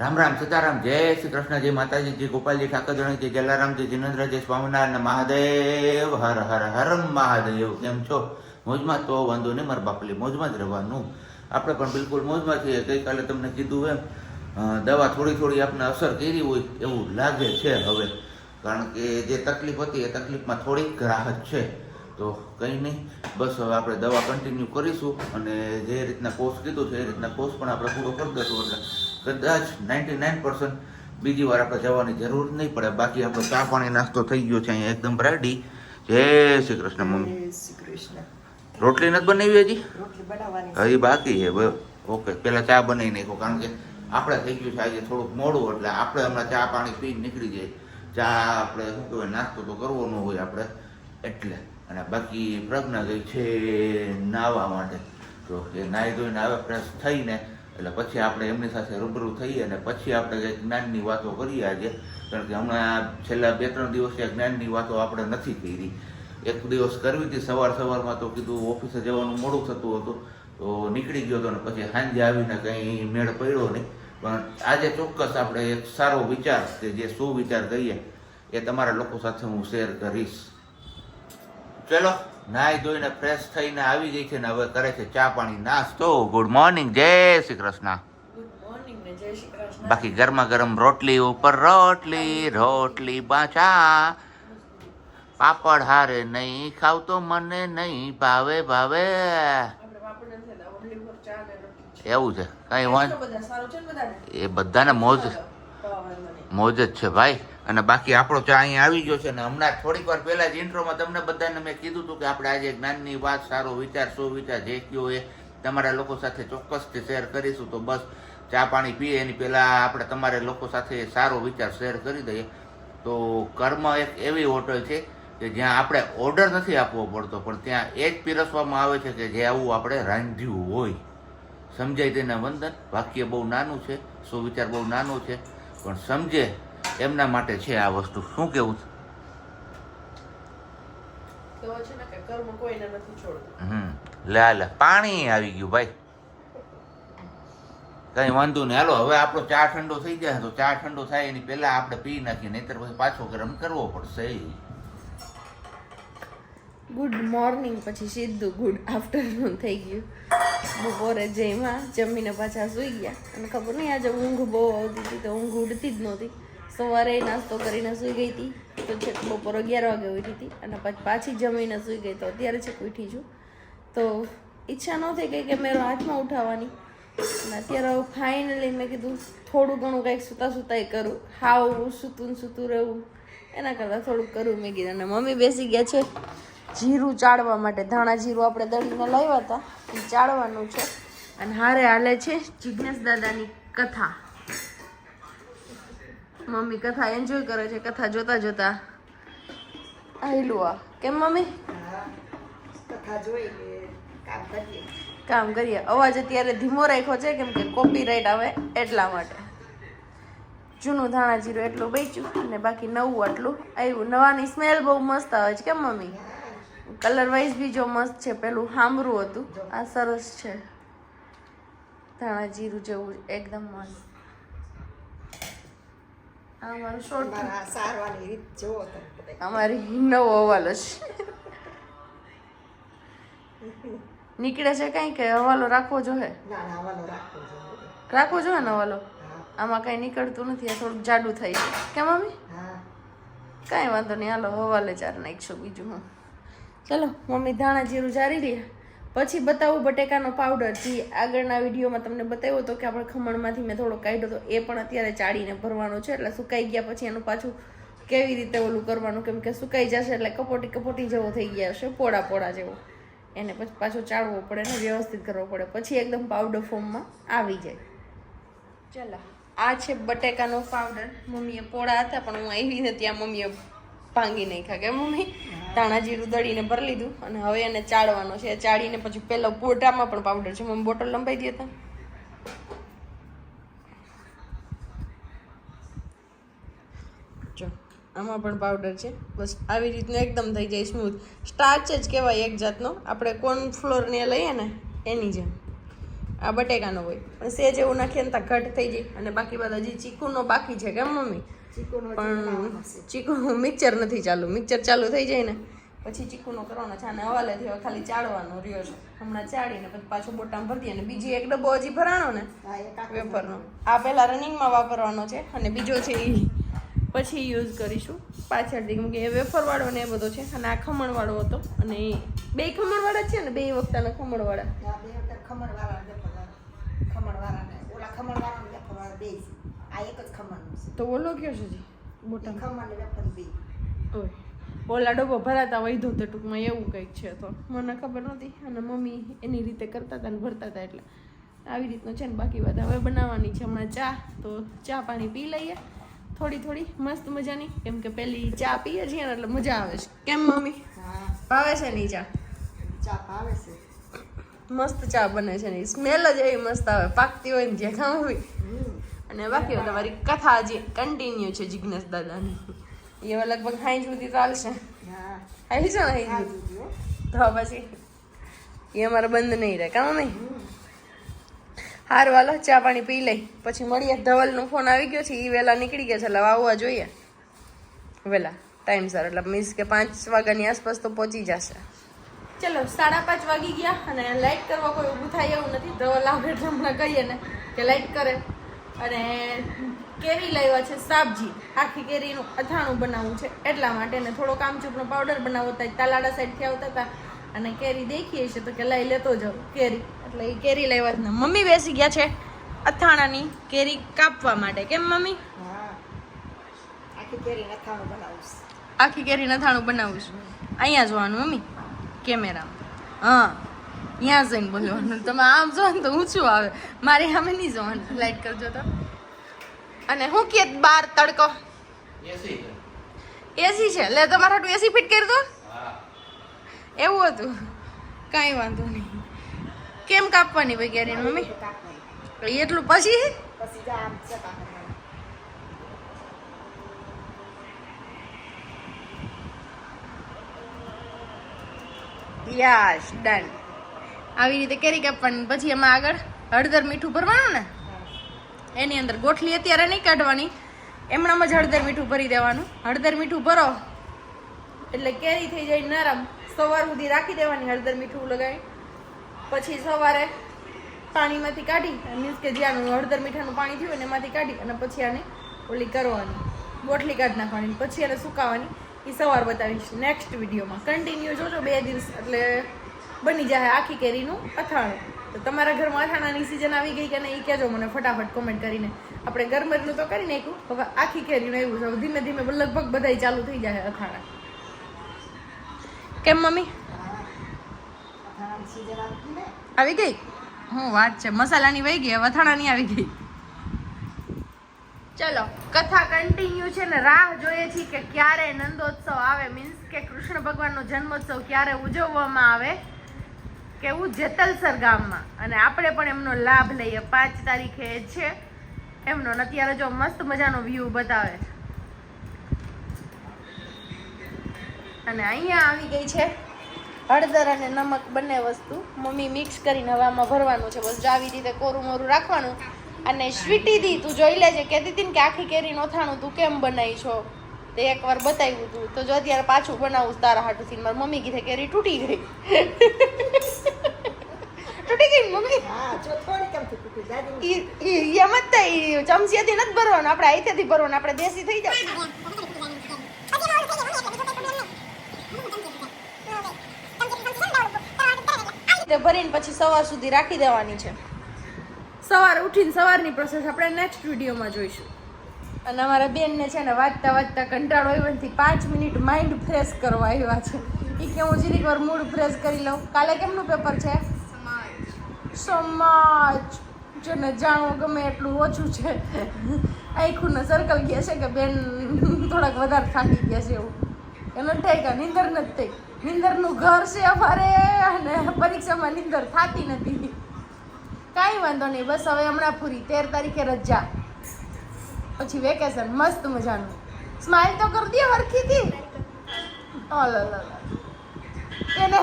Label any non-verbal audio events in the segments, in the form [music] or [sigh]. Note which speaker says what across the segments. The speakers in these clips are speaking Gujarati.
Speaker 1: રામ રામ સીતારામ, જય શ્રી કૃષ્ણ, જય માતાજી, જય ગોપાલજી ઠાકોરજી જય જલારામજી જિનેન્દ્ર, જય સ્વામિનારાયણ મહાદેવ, હર હર હર, મહાદેવ. કેમ છો? મોજમાં તો વાંધો નહીં, મારા બાપલી, મોજમાં જ રહેવાનું. આપણે પણ બિલકુલ મોજમાં છીએ. ગઈકાલે તમને કીધું એમ દવા થોડી થોડી આપને અસર કરી હોય એવું લાગે છે હવે. કારણ કે જે તકલીફ હતી એ તકલીફમાં થોડીક રાહત છે. તો કંઈ નહીં, બસ હવે આપણે દવા કન્ટિન્યુ કરીશું અને જે રીતના કોર્સ કીધું છે એ રીતના કોર્સ પણ આપણે પૂરો કરી દઈશું. એટલે કદાચ નાઇન્ટી નાઇન પર્સન્ટ બીજી વાર આપણે જવાની જરૂર નહીં પડે. બાકી આપણે ચા પાણી નાસ્તો થઈ ગયો છે અહીંયા એકદમ રેડી જય શ્રી કૃષ્ણ મમ્મી.
Speaker 2: શ્રી કૃષ્ણ.
Speaker 1: રોટલી નથી બનાવી હજી? હજી બાકી છે ઓકે પેલા ચા બનાવી નાખો કારણ કે આપણે થઈ ગયું છે આજે થોડુંક મોડું એટલે આપણે હમણાં ચા પાણી પીને નીકળી જાય ચા આપણે શું કહેવાય નાસ્તો તો કરવો ન હોય આપણે. એટલે અને બાકી પ્રજ્ઞા ગઈ છે નાહવા માટે. તો એ નાહી ધોઈને આવે ફ્રેશ થઈને એટલે પછી આપણે એમની સાથે રૂબરૂ થઈએ અને પછી આપણે જ્ઞાનની વાતો કરીએ આજે. કારણ કે હમણાં છેલ્લા બે ત્રણ દિવસથી જ્ઞાનની વાતો આપણે નથી કરી. એક દિવસ કરવી હતી, સવાર સવારમાં તો કીધું ઓફિસે જવાનું મોડું થતું હતું. તો નીકળી ગયો હતો ને પછી સાંજે આવીને કંઈ મેળ પડ્યો નહીં. પણ આજે ચોક્કસ આપણે એક સારો વિચાર કે જે સુવિચાર વિચાર કહીએ એ તમારા લોકો સાથે હું શેર કરીશ. ચલો. નાહી ધોઈને ફ્રેશ થઈને આવી ગઈ છે ને હવે કરે છે ચા પાણી નાસ્તો. ગુડ મોર્નિંગ જય શ્રી કૃષ્ણ. બાકી ગરમા ગરમ રોટલી ઉપર રોટલી રોટલી બાચા. પાપડ હારે નહીં ખાવ તો મને નહીં ભાવે ભાવે. એવું છે. કઈ
Speaker 2: બધાને?
Speaker 1: એ બધાને મોજ. મોજ જ છે ભાઈ. અને બાકી આપણો ચા અહીંયા આવી ગયો છે ને હમણાં થોડીક વાર પહેલા જ ઇન્ટ્રોમાં તમને બધાને મેં કીધું હતું કે આપણે આજે જ્ઞાનની વાત, સારો વિચાર, શું વિચાર, જે કયો એ તમારા લોકો સાથે ચોક્કસથી શેર કરીશું. તો બસ ચા પાણી પીએ, એની પહેલાં આપણે તમારે લોકો સાથે સારો વિચાર શેર કરી દઈએ. તો કર્મ એક એવી હોટલ છે કે જ્યાં આપણે ઓર્ડર નથી આપવો પડતો, પણ ત્યાં એ જ પીરસવામાં આવે છે કે જે આવું આપણે રાંધ્યું હોય. સમજાય તેના વંદન? વાક્ય બહુ નાનું છે સુવિચાર બહુ નાનો છે? પણ સમજે એમના માટે છે આ વસ્તુ. શું કેવું હમ. લે લે પાણી આવી ગયું ભાઈ. કઈ વાંધો નહીં. હાલો હવે આપણો ચા ઠંડો થઈ જાય તો ચા ઠંડો થાય એની પહેલા આપણે પી નાખીએ નહીતર પછી પાછો ગરમ કરવો પડશે.
Speaker 3: ગુડ મોર્નિંગ પછી સીધું ગુડ આફ્ટરનૂન થઈ ગયું. બપોરે જેમાં જમીને પાછા સૂઈ ગયા. અને ખબર નહીં, આજે ઊંઘ બહુ આવતી હતી તો ઊંઘ ઉડતી જ નહોતી. સવારે નાસ્તો કરીને સૂઈ ગઈ હતી. તો છેક બપોર અગિયાર વાગે ઉઠી હતી. અને પછી પાછી જમીને સૂઈ ગઈ તો અત્યારે છેક ઉઠી છું. તો ઈચ્છા નહોતી ગઈ કે મેરો હાથમાં ઉઠાવવાની. અને અત્યારે ફાઇનલી મેં કીધું, થોડું ઘણું કંઈક સૂતા સૂતાય કરું. હાવ સૂતું સૂતું રહેવું. એના કરતાં થોડુંક કરું મેં કીધું. અને મમ્મી બેસી ગયા છે. જીરું ચાળવા માટે ધાણા જીરું આપણે દળીને લાવ્યા હતા. એ ચાળવાનું છે. અને હારે હાલે છે જિજ્ઞેશ દાદાની કથા. મમ્મી કથા એન્જોય કરે છે કથા જોતા જોતા. આયલું આ. કેમ મમ્મી?
Speaker 2: કથા જોઈ કામ કરીએ.
Speaker 3: કામ કરીએ. અવાજ અત્યારે ધીમો રાખ્યો છે કેમ કે કોપીરાઇટ આવે એટલા માટે. જૂનું ધાણા જીરું એટલું બેચ્યું અને બાકી નવું આટલું આવ્યું. નવાની સ્મેલ બહુ મસ્ત આવે છે કેમ મમ્મી? કલર વાઇઝ બી જો મસ્ત છે પેલું હામરું હતું. આ સરસ છે. ધાણા જીરું જેવું એકદમ મસ્ત. આ મારું શોર્ટ
Speaker 2: સારવાની રીત જોવો
Speaker 3: અમારી નવો હવાલો છે. નીકળે છે કઈ કે હવાલો રાખવો જોઈએ?
Speaker 2: રાખવો જોઈએ.
Speaker 3: ને હવાલો? આમાં કઈ નીકળતું નથી આ થોડુંક જાડું થઈ છે કે મમ્મી?
Speaker 2: કઈ
Speaker 3: કાંઈ વાંધો નહીં હાલો હવાલે ચાર નાખીશું બીજું હું. ચલો, મમ્મી ધાણા જીરું જારી લે. પછી બતાવું બટેકાનો પાવડર જે આગળના વિડીયોમાં તમને બતાવ્યો હતો કે આપણે ખમણમાંથી મેં થોડો કાઢ્યો હતો, એ પણ અત્યારે ચાળીને ભરવાનો છે. એટલે સુકાઈ ગયા પછી એનું પાછું કેવી રીતે ઓલું કરવાનું, કેમ કે સુકાઈ જશે એટલે કપોટી કપોટી જેવો થઈ ગયા હશે, પોળા પોળા જેવો. એને પછી પાછો ચાળવો પડે ને વ્યવસ્થિત કરવો પડે. પછી એકદમ પાવડર ફોર્મમાં આવી જાય. ચલો, આ છે બટેકાનો પાવડર મમ્મીએ પોળા હતા, પણ હું આવીને ત્યાં મમ્મીએ ભાંગી નાખ્યા. કે મમ્મી ધાણા જીરું દળીને ભરી લીધું અને હવે એને ચાળવાનો છે. ચાળીને પછી પહેલાં પોટામાં પણ પાવડર છે. મમ્મી બોટલ લંબાઈ દે જો, આમાં પણ પાવડર છે. બસ આવી રીતનું એકદમ થઈ જાય સ્મૂથ સ્ટાર્ચ જ કહેવાય એક જાતનો. આપણે કોર્ન ફ્લોરને લઈએ ને, એની જેમ. આ બટેકાનો હોય. પણ સેજ એવું નાખીએ ને તો ઘટ થઈ જાય. અને બાકી બધા હજી ચીકુનો બાકી છે, કેમ મમ્મી? પણ ચીકુ મિક્સર નથી ચાલુ. મિક્સર ચાલુ થઈ જાય ને. પછી ચીકુનો કરવાનો છે. અને હવાલે થયો ખાલી ચાળવાનો રહ્યો છે. હમણાં ચાળીને પછી પાછો બોટામાં ભરી દઈએ. અને બીજી એક ડબ્બો હજી ભરાણો ને વેફરનો. આ પહેલાં રનિંગમાં વાપરવાનો છે અને બીજો છે એ પછી યુઝ કરીશું. પાછળથી કેમ કે એ વેફરવાળો ને એ બધો છે. અને આ ખમણવાળો હતો. અને બે ખમણવાળા છે ને બે વખતના ખમણવાળા. તો ઓલો કયો છે જી બોટામાં ઓય ઓલા ડબ્બો ભરાતા વૈધો તો ટૂંકમાં એવું કંઈક છે તો. મને ખબર નહોતી અને મમ્મી એની રીતે કરતા હતા ને ભરતા હતા એટલે. આવી રીતનું છે ને બાકી વાત હવે બનાવવાની છે હમણાં ચા તો ચા પાણી પી લઈએ. થોડી થોડી મસ્ત મજાની. કેમ કે પેલી ચા પીએ છીએ ને એટલે મજા આવે છે. કેમ મમ્મી? ભાવે છે ની ચા? ચા ભાવે છે. મસ્ત ચા બને છે ને સ્મેલ જ એવી મસ્ત આવે. પાકતી હોય ને જે ખાવું હોય અને બાકી તમારી કથા હજી કન્ટિન્યુ છે જિજ્ઞેશ દાદાની. એ લગભગ હાઈ સુધી ચાલશે. હાઈ છે ને હાઈ તો પછી એ અમારે બંધ નહીં રહે કામ નહીં હાર વાલો ચા પાણી પી લઈ. પછી મળીએ. ધવલનો ફોન આવી ગયો છે એ વહેલા નીકળી ગયા છે એટલે આવવા જોઈએ. વહેલા ટાઈમ સર એટલે મીન્સ કે પાંચ વાગ્યાની આસપાસ તો પહોંચી જશે. ચલો સાડા પાંચ વાગી ગયા અને લાઇટ કરવા કોઈ ઊભું થાય એવું નથી. ધવલ આવે એટલે હમણાં કહીએ ને કે લાઇટ કરે. અને કેરી લાવ્યા છે સાબજી. આખી કેરીનું અથાણું બનાવવું છે. એટલા માટે ને થોડો કામચૂપનો પાવડર બનાવવો હતા તાલાડા સાઈડથી આવતા હતા. અને કેરી દેખીએ છે તો કે લઈ લેતો જાઉં કેરી. એટલે એ કેરી લાવ્યા જ ને મમ્મી બેસી ગયા છે અથાણાની કેરી કાપવા માટે. કેમ મમ્મી? આખી કેરી અથાણું બનાવું છું. અહીંયા જોવાનું મમ્મી કેમેરામાં. હા. ત્યાં જઈને બોલવાનું તમે આમ જો ને તો ઊંચું આવે. મારે સામે નહીં જવાનું. લાઈટ કરજો તો. અને હું કે બાર તડકો?
Speaker 1: એસી
Speaker 3: એસી છે. લે તમારા હાટું એસી ફિટ કરી દો. એવું હતું. કાંઈ વાંધો નહીં. કેમ કાપવાની ભાઈ કેરી મમ્મી? એટલું પછી. Yes done. આવી રીતે કેરી કાપવાની પછી એમાં આગળ હળદર મીઠું ભરવાનું ને? એની અંદર ગોઠલી અત્યારે નહીં કાઢવાની. એમણામાં જ હળદર મીઠું ભરી દેવાનું. હળદર મીઠું ભરો. એટલે કેરી થઈ જાય નરમ. સવાર સુધી રાખી દેવાની હળદર મીઠું લગાવી. પછી સવારે પાણીમાંથી કાઢી, મીન્સ કે જ્યાં હળદર મીઠાનું પાણી થયું ને એમાંથી કાઢી અને પછી આને ઓલી કરવાની. બોટલી કાઢી નાખવાની. પછી એને સુકાવાની. એ સવાર બતાવીશ નેક્સ્ટ વિડીયોમાં. કન્ટિન્યુ જોજો બે દિવસ. એટલે બની જાય આખી કેરીનું અથાણું. તો તમારા ઘરમાં અથાણાની સિઝન આવી ગઈ કે નહીં એ કહેજો મને ફટાફટ કોમેન્ટ કરીને. આપણે ગરમરનું તો કરી નાખ્યું, હવે આખી કેરીનું એવું છે. ધીમે ધીમે લગભગ બધાય ચાલુ થઈ જાય અથાણા. કેમ મમ્મી? આવી ગઈ? હું વાત છે, મસાલાની વહી ગઈ અથાણાની આવી ગઈ. ચલો, કથા કન્ટિન્યુ છે ને રાહ જોઈએ છીએ કે ક્યારે નંદોત્સવ આવે. મીન્સ કે કૃષ્ણ ભગવાનનો જન્મોત્સવ ક્યારે ઉજવવામાં આવે. કેવું જેતલસર ગામમાં. અને આપણે પણ એમનો લાભ લઈએ. પાંચ તારીખે છે. એમનો અત્યારે જો મસ્ત મજાનો વ્યૂ બતાવે છે. અને અહીંયા આવી ગઈ છે. હળદર અને નમક બંને વસ્તુ. મમ્મી મિક્સ કરીને હવામાં ભરવાનું છે. બસ આવી રીતે કોરું મોરું રાખવાનું. અને સ્વીટી દી, તું જોઈ લેજે. કહેતી હતી ને કે આખી કેરી નોથાણું તું કેમ બનાવી છો? તે એકવાર બતાવ્યું તું. તો જો અત્યારે પાછું બનાવું તારા તારા સીન મારી મમ્મી કીધે કેરી તૂટી ગઈ. [laughs] તૂટી ગઈ મમ્મી? એમ જ થાય. ચમચીથી નથી ભરવાનું. આપણે આઈથેથી ભરવાનું. આપણે દેશી થઈ જાવ. તે ભરીને પછી સવાર સુધી રાખી દેવાની છે. સવાર ઉઠીને સવારની પ્રોસેસ આપણે નેક્સ્ટ વિડીયોમાં જોઈશું. અને અમારા બેનને છે ને વાંચતા વાંચતા કંટાળો આવ્યો નથી પાંચ મિનિટ માઇન્ડ ફ્રેશ કરવા આવ્યા છે. એ કે હું જીરીક વાર મૂડ ફ્રેશ કરી લઉં. કાલે કેમનું પેપર છે? સમાજ. જેને જાણવું ગમે એટલું ઓછું છે. આખું સર્કલ ગયા છે કે બેન થોડાક વધારે થાકી ગયા છે એવું. એનો થાય કે નિંદર નથી થઈ. નિંદરનું ઘર છે અમારે અને પરીક્ષામાં નિંદર થતી નથી. કાંઈ વાંધો નહીં, બસ હવે હમણાં પૂરી. તેર તારીખે રજા. પછી વેકેશન મસ્ત મજાનું. સ્માઇલ તો કરી દે હરખીથી ઓલો. એને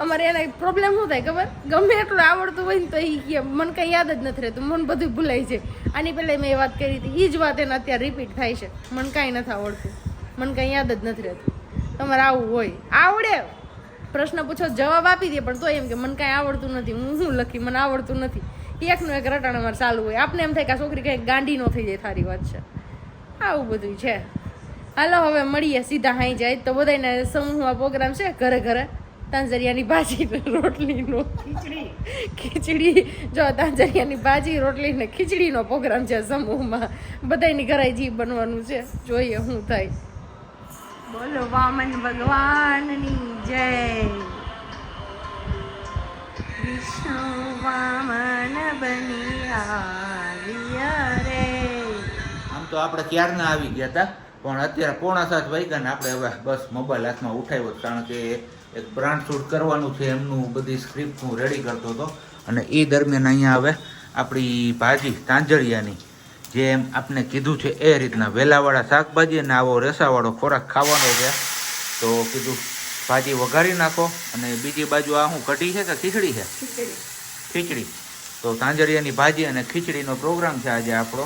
Speaker 3: અમારે એને પ્રોબ્લેમ શું થાય ખબર? ગમે એટલું આવડતું હોય ને તો એ કે, મને કંઈ યાદ જ નથી રહેતું, મને બધું ભૂલાય છે. આની પહેલાં મેં એ વાત કરી હતી. એ જ વાત એને અત્યારે રિપીટ થાય છે. મને કાંઈ નથી આવડતું, મને કંઈ યાદ જ નથી રહેતું. તમારે આવું હોય. આવડે. પ્રશ્ન પૂછો, જવાબ આપી દે, પણ તો એમ કે, મને કાંઈ આવડતું નથી, હું શું લખી? મને આવડતું નથી. એકનું એક રટાણ અમારે ચાલુ હોય. આપને એમ થાય કે આ છોકરી કંઈક ગાંડી ન થઈ જાય થારી વાત છે. આવું બધું છે. હાલો હવે મળીએ સીધા હાઈ જાય. તો બધાને સમૂહમાં પ્રોગ્રામ છે ઘરે ઘરે. તાંજરિયાની ભાજી રોટલીનો. ખીચડી. ખીચડી. જો તાંજરિયાની ભાજી રોટલી ને ખીચડીનો પ્રોગ્રામ છે સમૂહમાં. બધાની ઘરે જી બનવાનું છે. જોઈએ શું થાય. બોલો વામન ભગવાનની જય. વિષ્ણુ વામન બની આવ્યા રે
Speaker 1: આમ તો આપણે ક્યારના આવી ગયા હતા પણ અત્યારે પોણા સાત વાગ્યા ને આપણે હવે બસ મોબાઈલ હાથમાં ઉઠાવ્યો કારણ કે એક બ્રાન્ડ શૂટ કરવાનું છે, એમનું બધી સ્ક્રિપ્ટ હું રેડી કરતો હતો. અને એ દરમિયાન અહીંયા હવે આપણી ભાજી તાંજળિયાની જેમ આપને કીધું છે, એ રીતના વેલાવાળા શાકભાજી અને આવો રેસાવાળો ખોરાક ખાવાનો છે. તો કીધું ભાજી વઘારી નાખો અને બીજી બાજુ આ હું કઢી છે કે ખીચડી છે?
Speaker 3: ખીચડી.
Speaker 1: તો તાંજરિયાની ભાજી અને ખીચડીનો પ્રોગ્રામ છે આજે આપણો.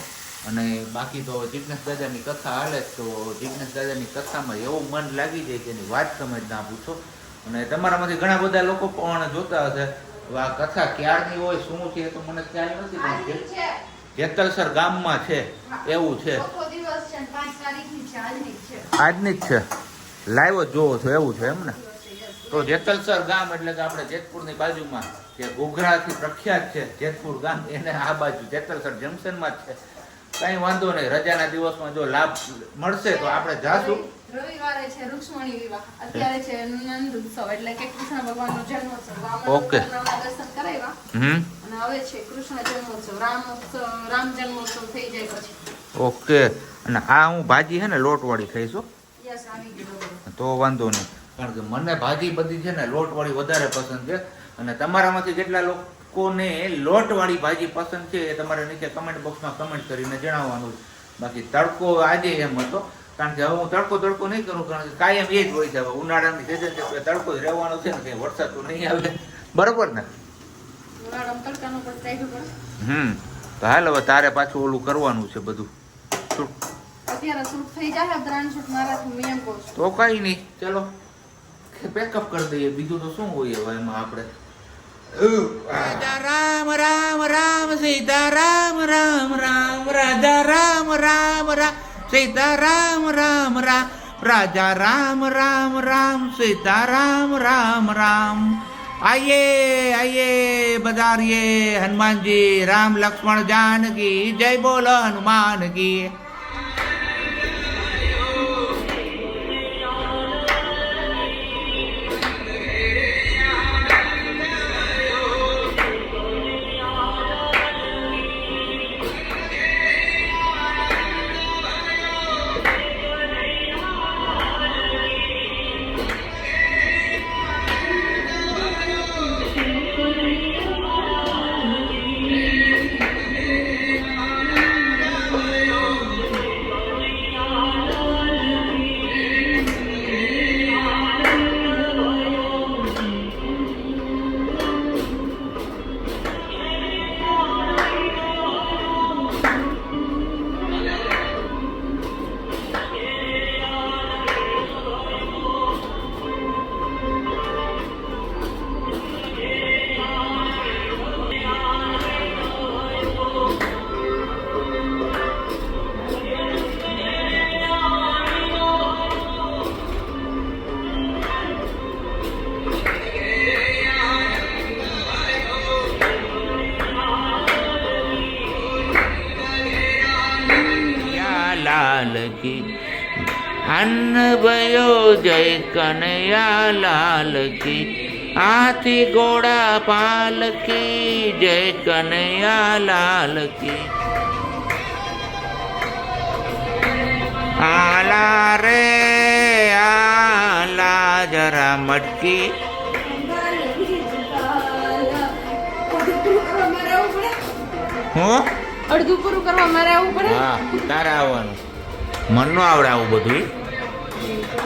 Speaker 1: અને બાકી તો જિજ્ઞેશ દાદાની કથા હાલે જ તો જિજ્ઞેશ દાદાની કથામાં એવું મન લાગી જાય કે એની વાત સમજ ના પૂછો. અને તમારામાંથી ઘણા બધા લોકો પણ જોતા હશે આ કથા ક્યારની હોય શું છે? એ તો મને ખ્યાલ નથી પણ જે- જેતલસર ગામમાં છે એવું
Speaker 3: જ છે.
Speaker 1: આજની જ છે. લાઈવ જ જોવો છો એવું છે એમ ને? તો જેતલસર ગામ એટલે કે આપણે જેતપુરની બાજુમાં જે ઘોઘરાથી પ્રખ્યાત છે જેતપુર ગામ એને આ બાજુ જેતલસર જંકશનમાં જ છે. કઈ વાંધો નહીં રજાના દિવસમાં જો લાભ મળશે તો આપણે જાશું.
Speaker 3: રવિવારે છે રૂક્ષ્મણી વિવાહ. અત્યારે છે નંદ ઉત્સવ એટલે કે કૃષ્ણ ભગવાનનો જન્મોત્સવ.
Speaker 1: ઓકે.
Speaker 3: દર્શન કરાવ્યા. અને હવે છે કૃષ્ણ જન્મોત્સવ. રામ રામ જન્મોત્સવ થઈ જાય પછી.
Speaker 1: ઓકે. અને આ હું ભાજી છે ને લોટવાળી ખાઈશું તો વાંધો નહીં. કારણ કે મને ભાજી બધી છે ને લોટવાળી વધારે પસંદ છે. અને તમારામાંથી જેટલા લોકોને લોટવાળી ભાજી પસંદ છે એ તમારે નીચે કમેન્ટ બોક્સમાં કમેન્ટ કરીને જણાવવાનું. બાકી તડકો આજે એમ હતો. કારણ કે હવે હું તડકો તડકો નહીં કરું કારણ કે કાયમ એ જ હોય છે. હવે ઉનાળાની સિઝન છે તડકો જ રહેવાનો છે ને કંઈ વરસાદ તો નહીં આવે. બરોબર ને. હમ. તો હાલ હવે તારે પાછું ઓલું કરવાનું છે બધું?
Speaker 3: અત્યારે
Speaker 1: તો કાંઈ નહીં ચલો પેકઅપ કરી દઈએ બીજું તો શું હોય હવે એમાં આપણે રામ રામ રામ સીતા રામ રામ રામ રાજા રામ રામ રામ સીતા રામ રામ રામ રાજા રામ રામ રામ સીતા રામ રામ રામ આઈએ આઈએ બધારીએ હનુમાનજી રામ લક્ષ્મણ જાનકી જય બોલો હનુમાન કી અન્ન ભયો જય કનૈયા લાલ કી હાથી ઘોડા પાલ કી જય કનૈયા લાલ કી આલા રે આલા જરા મટકી. હું
Speaker 3: અડધું પૂરું કરવા મારે આવવું પડે.
Speaker 1: હા તારે આવવાનું. મન નો આવડે આવું બધું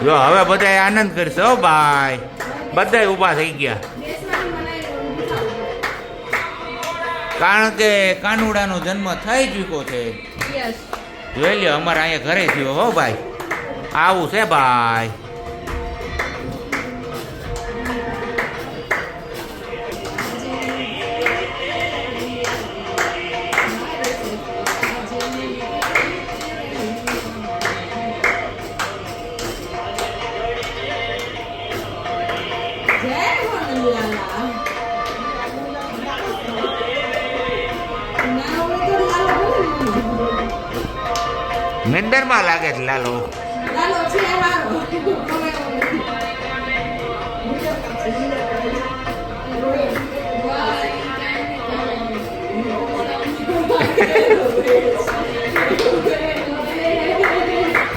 Speaker 1: જો હવે બધા આનંદ કરશે હો ભાઈ. બધા ઊભા થઈ ગયા. કારણ કે કાનુડાનો જન્મ થઈ ચૂક્યો છે. જોઈ લ્યો અમારે અહીંયા ઘરે થયો હો ભાઈ. આવું છે ભાઈ. મેંદરમાં લાગે છે લાલો
Speaker 3: લાલો છે હારો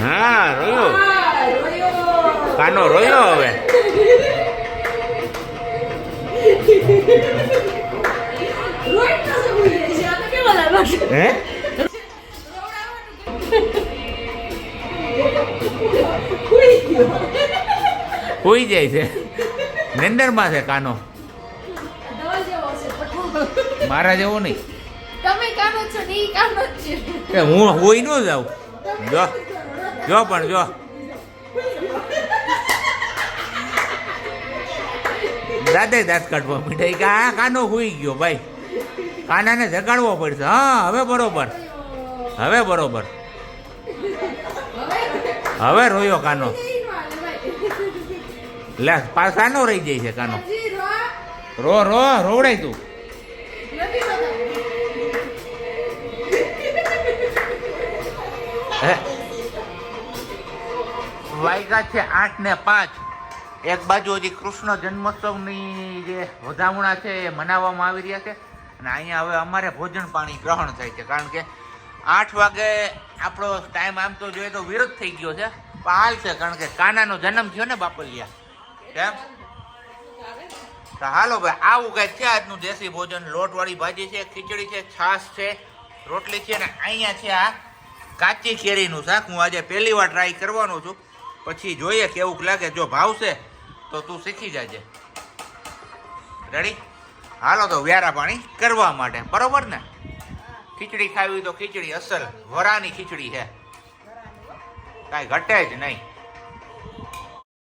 Speaker 1: હા રોયો કાનો રોયો હવે હે હોઈ જાય છે. નિંદરમાં છે કાનો. મારા જેવો નહીં.
Speaker 3: તમે કાનો છો ને ઈ કાનો છે.
Speaker 1: એ હું હોઈ ન જાઉં. જો. જો પણ જો. દાદે દાંત કાઢવા મીઠાઈ કે આ કાનો હોઈ ગયો ભાઈ. કાનાને જગાડવો પડશે. હા હવે બરોબર. હવે બરોબર. હવે? રોયો કાનો. લે પાસાનો રહી જાય છે કાનો. રો. રો રોવડાય તું. હે? વાગ્યા છે આઠ ને પાંચ. એક બાજુ હજી કૃષ્ણ જન્મોત્સવની જે વધામણા છે એ મનાવવામાં આવી રહ્યા છે. અને અહીંયા હવે અમારે ભોજન પાણી ગ્રહણ થાય છે. કારણ કે આઠ વાગે આપણો ટાઈમ આમ તો જોઈએ તો વિરોધ થઈ ગયો છે. પણ હાલ છે કારણ કે કાનાનો જન્મ થયો ને બાપલિયા. કેમ? હાલો ભાઈ, આવું કઈ છે આજનું દેશી ભોજન. લોટવાળી ભાજી છે, ખીચડી છે, છાશ છે, રોટલી છે ને અહીંયા છે આ કાચી કેરીનું શાક. હું આજે પહેલી વાર ટ્રાય કરવાનો છું. પછી જોઈએ કેવું લાગે. જો ભાવશે તો તું શીખી જાજે. રેડી હાલો તો વ્યારા પાણી કરવા માટે. બરોબર ને? ખીચડી ખાવી તો ખીચડી. અસલ વરાની ખીચડી છે. કાંઈ ઘટે જ નહીં.